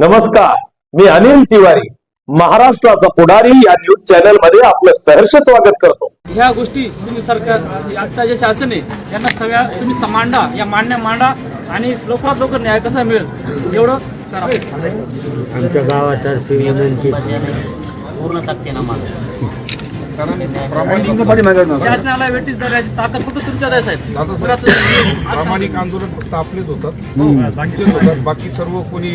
नमस्कार मी अनिल तिवारी महाराष्ट्राचा पुढारी या न्यूज चॅनलमध्ये आपलं सहर्ष स्वागत करतो. ह्या गोष्टी तुम्ही सरकार आता जे शासन आहे यांना सगळ्या तुम्ही मांडा या मांडण्या मांडा आणि लवकरात लवकर न्याय कसा मिळेल एवढं करा. आमच्या गावातर्फे विनंती पूर्ण ताकदीनं मागं. शासनाला वेटीस धरायची ताकद फक्त तुमच्यात आहे साहेब. प्रामाणिक आंदोलन फक्त आपलेच होतात. होतात बाकी सर्व कोणी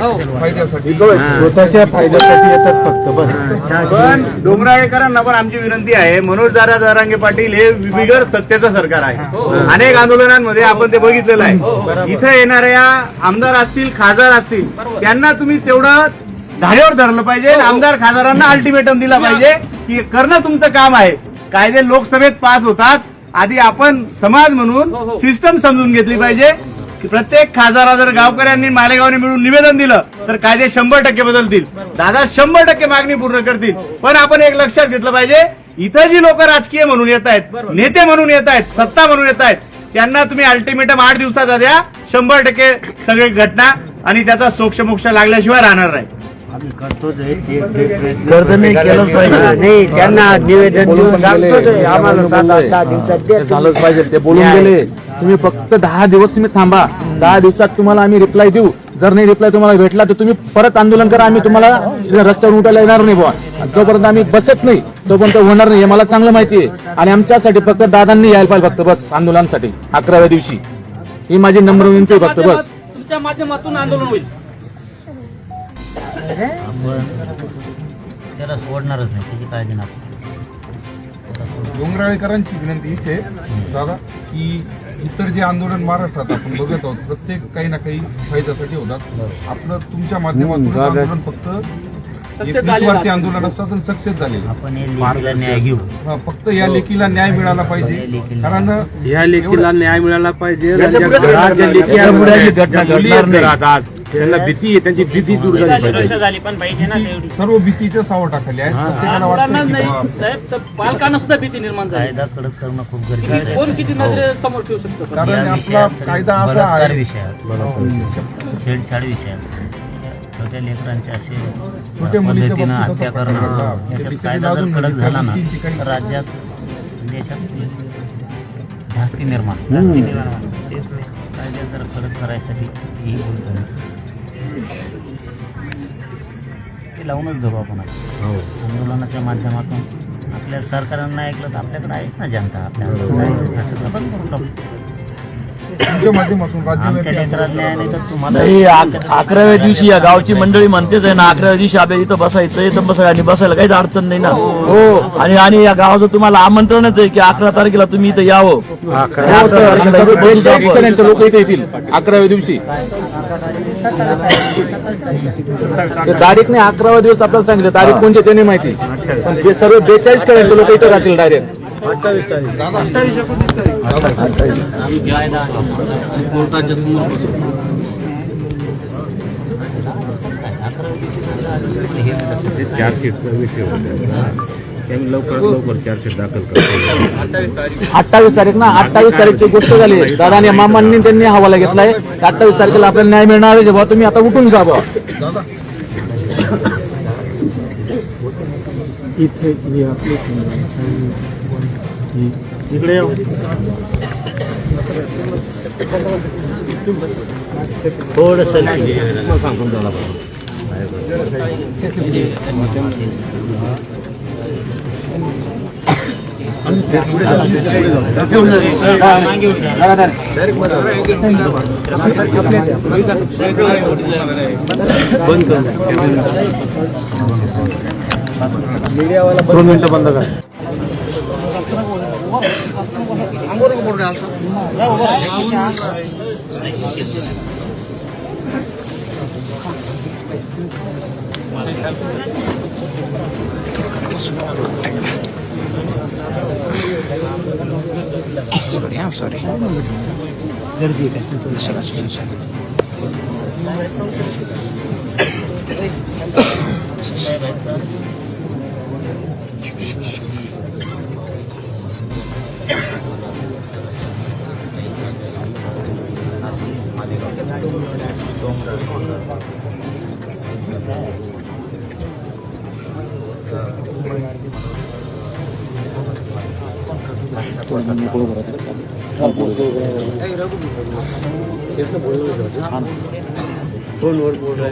हो. फायद्यासाठी. स्वतःच्या फायद्यासाठी येतात फक्त बस. पण डोंगराळेकरांना पण आमची विनंती आहे मनोज दादा जरांगे पाटील हे बिगर सत्तेचं सरकार आहे. अनेक आंदोलनांमध्ये आपण ते बघितलेलं आहे. इथं येणाऱ्या आमदार असतील खासदार असतील त्यांना तुम्ही तेवढं धारेवर धरलं पाहिजे आणि आमदार खासदारांना अल्टिमेटम दिला पाहिजे की करणं तुमचं काम आहे. कायदे लोकसभेत पास होतात. आधी आपण समाज म्हणून सिस्टम समजून घेतली पाहिजे. की प्रत्येक खासदारा जर गावकऱ्यांनी मालेगावने मिळून निवेदन दिलं तर कायदे शंभर टक्के बदलतील. दादा शंभर टक्के मागणी पूर्ण करतील. पण आपण एक लक्षात घेतलं पाहिजे इथं जी लोक राजकीय म्हणून येत आहेत नेते म्हणून येत आहेत सत्ता म्हणून येत आहेत त्यांना तुम्ही अल्टिमेटम आठ दिवसाचा द्या. शंभर टक्के सगळी घटना आणि त्याचा सोक्षमोक्ष लागल्याशिवाय राहणार नाही. आम्ही करतोच आहे ते- ते प्रयत्न. कर्ज नाही केलं पाहिजे. नाही त्यांना निवेदन देऊन सांगतोच आहे. आम्हाला सात आठ दहा दिवसात द्या ते झालंच पाहिजे. ते बोलून गेले. तुम्ही फक्त दहा दिवस तुम्ही थांबा. दहा दिवसात तुम्हाला आम्ही रिप्लाय देऊ. जर नाही रिप्लाय तुम्हाला भेटला तर तुम्ही परत आंदोलन करा. आम्ही तुम्हाला रस्त्यावर उठायला येणार नाही बुवा. जोपर्यंत आम्ही बसत नाही तोपर्यंत होणार नाही. हे मला चांगलं माहिती आहे आणि आमच्यासाठी फक्त दादांनी यायला पाहिजे फक्त बस आंदोलनासाठी. अकराव्या दिवशी. ही माझी नम्र विनंती आहे फक्त बस. तुमच्या माध्यमातून आंदोलन होईल. त्याला सोडणारच नाही त्याची काळजी नको. डोंगराळेकरांची विनंती हीच आहे दादा की इतर जे आंदोलन महाराष्ट्रात आपण बघत आहोत प्रत्येक काही ना काही फायद्यासाठी होतात. आपलं तुमच्या माध्यमातून आंदोलन फक्त. आंदोलन असतात आणि सक्सेस झालेलं आपण हे लेखीला न्याय घेऊ. हा, फक्त या लेखीला न्याय मिळाला पाहिजे. कारण या लेखीला न्याय मिळाला पाहिजे. त्यांना भीती आहे त्यांची भीती दूर झाली पाहिजे. सर्व भीतीच्या सावटाखाली आहेत प्रत्येकाला मुलांना वाटतं की नाही बा, साहेब तर पालकांना सुद्धा भीती निर्माण झाली. कायदा कडक करणं खूप गरजेचं आहे. कोण किती नजरे समोर ठेवू शकतो? कारण या आपला विषयात कायदा असा बलात्कार आहे. विषयात छेडछाड विषयात. छोट्या लेकरांचे असे छोट्या मुलीच्या पद्धतीनं बाबतीत हत्या करणं. याच्यात कायदा जर कडक झाला ना तर राज्यात देशात धास्ती निर्माण. धास्ती निर्माण. तेच नाही. कायदे जर कडक करायसाठी ही मी. ते लावूनच धरू आपण. आंदोलनाच्या माध्यमातून आपल्या सरकारांना ऐकलं तर आपल्याकडे आहेत ना जनता. असं बंद करून टाकू. अकराव्या दिवशी या गावची मंडळी म्हणतेच आहे ना अकराव्या दिवशी आपल्या इथं बसायचं इथं बसायला आणि बसायला काहीच अडचण नाही ना. हो. आणि आणि या गावाचं तुम्हाला आमंत्रणच आहे की अकरा तारखेला तुम्ही इथं यावं. हो, लोक इथे येतील अकराव्या दिवशी. तारीख नाही अकरावा दिवस आपल्याला सांगितलं तारीख कोणची ते नाही माहिती. पण ते सर्व बेचाळीस कण्याचे लोक इथे राहतील डायरेक्ट चार सीटचा विषय होता. त्यामुळे लवकरात लवकर चार सीट दाखल करतो. अठ्ठावीस तारीख ना अठ्ठावीस तारीखची गोष्ट झाली. दादाने मामांनी त्यांनी हवाला घेतलाय. अठ्ठावीस तारखेला आपल्याला न्याय मिळणार आहे बुवा तुम्ही आता उठून जा इथे आपले इकडे. थोडस सांगून दोन मिनिटं बंद करा सॉरी हां सॉरी गर्दी आहे का चला चला Thank you. फोनवर बोल रहे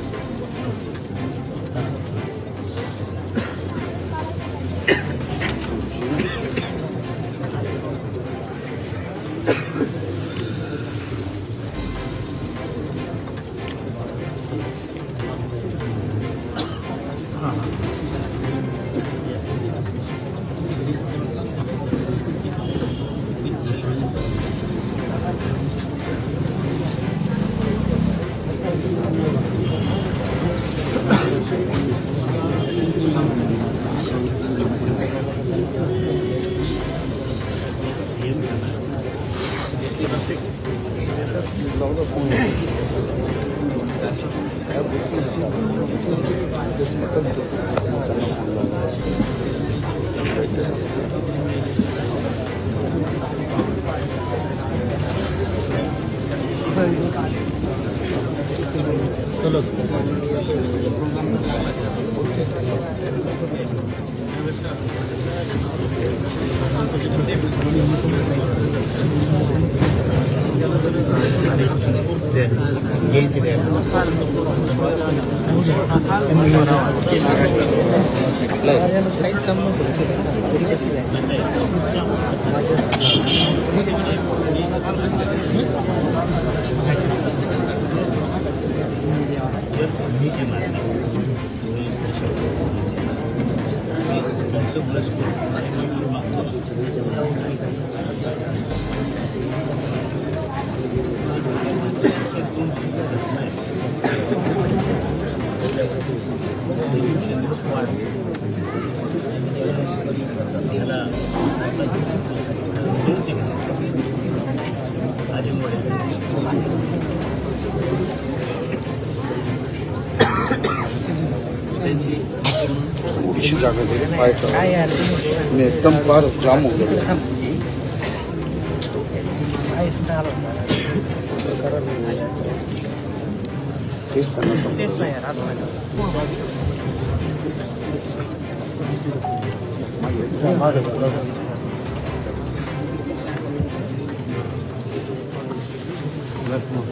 ゲージで。Thank you. जागा दिली. पाय. मी एकदम फार जाम हो गेलो तेच त्यांना Let's move.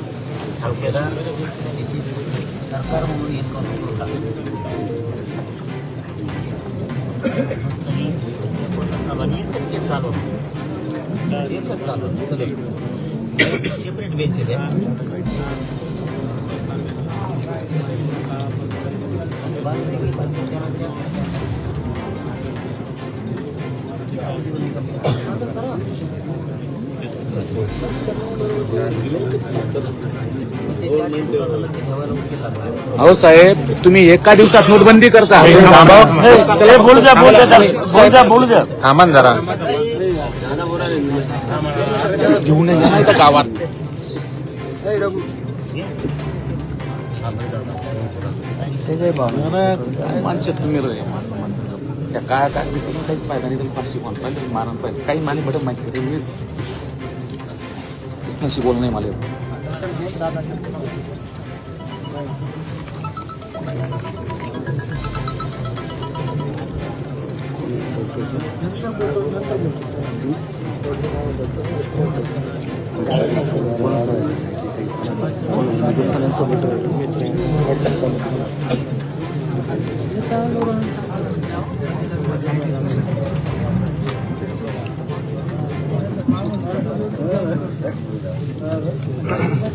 ಪಕ್ಷದ ಸರ್ಕಾರವನ್ನು ಇಸ್ಕೊಂಡು ಅವನ್ನ ಏಕಸ್ಕೇನ್ ಸಾಲು ಏಕಸ್ ಸಾಲು ಸರಿ ಸೆಪರೇಟ್ ಬೆಂಚ್ ಇದೆ Thank you. अहो साहेब तुम्ही एका दिवसात नोटबंदी करता. बोलू द्या बोलू द्या बोलू द्या बोलू द्या थांबा जरा. घेऊन गावात. माणसं तुम्ही काय काय काहीच फायदा नाही तुम्ही पाचशे कोण पाहिजे मारण पाहिजे. काही माने बटन माहिती ते मीच नशी बोल नाही मला सांग 감사합니다.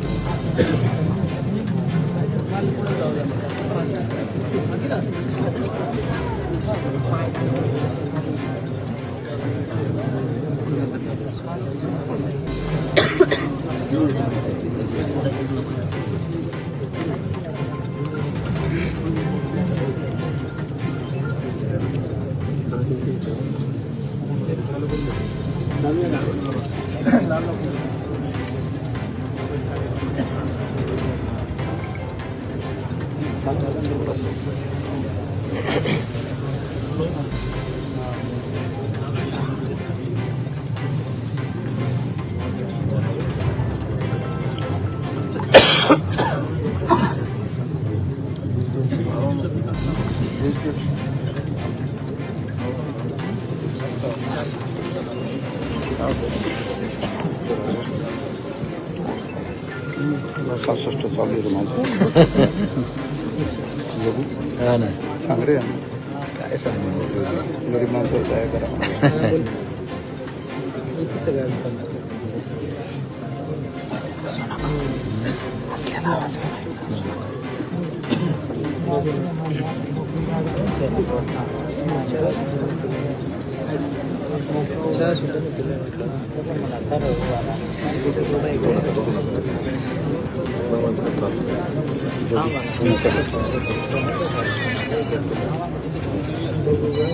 गरीब माणसाला काय करा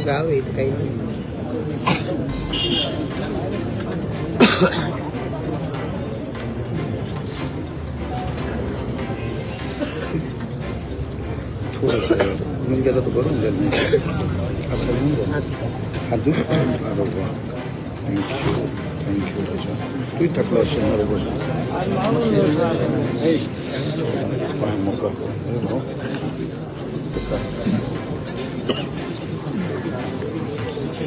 mong gawin kay Ang ganda to ko rin, ganda. At sa mundo. Hadun pa ang arawa. Thank you. Thank you, Raja. Ito'y taklas siya na rawa siya. Ay, paham mo ka. Ano? Teka.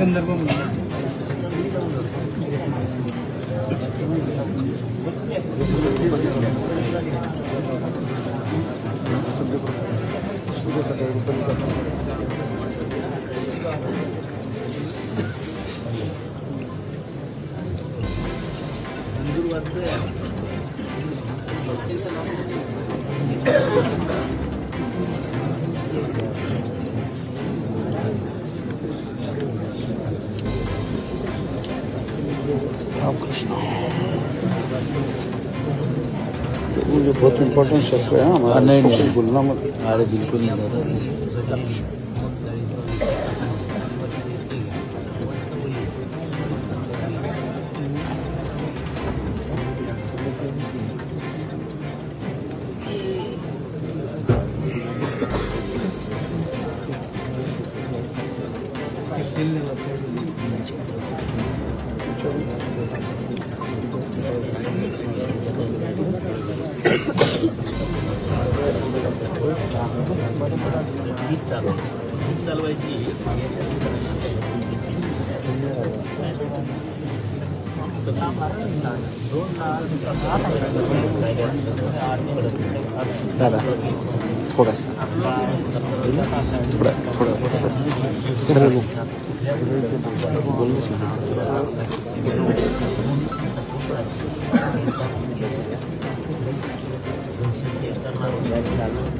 సందర్భం Ram Krishna. तो मुझे बहुत importance है हाँ नहीं नहीं बोलना मत अरे बिल्कुल नहीं दादा हीच चालू हीच चालवायची दादा थोडासा. थोडं थोडं सरळ बोलू करावाच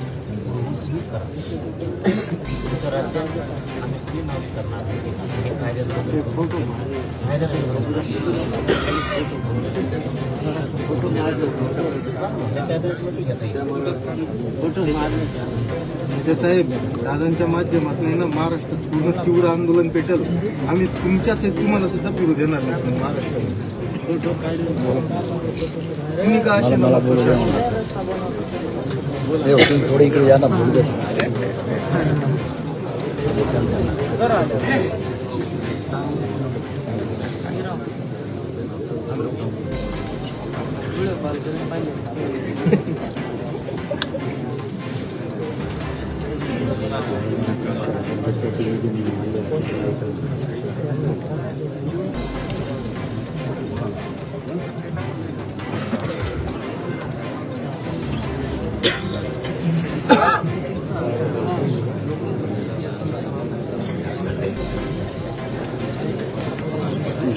आम्ही कुणी नाव विसरणार नाही. हे कायद्यात ते साहेब दादांच्या माध्यमातून आहे ना महाराष्ट्रात पूर्ण तीव्र आंदोलन पेटल. आम्ही तुमच्याच तुम्हाला सुद्धा फिरू देणार नाही महाराष्ट्रात. तुम्ही काय 내가 오래 이걸 하나 모르겠다.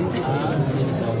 啊，新加坡，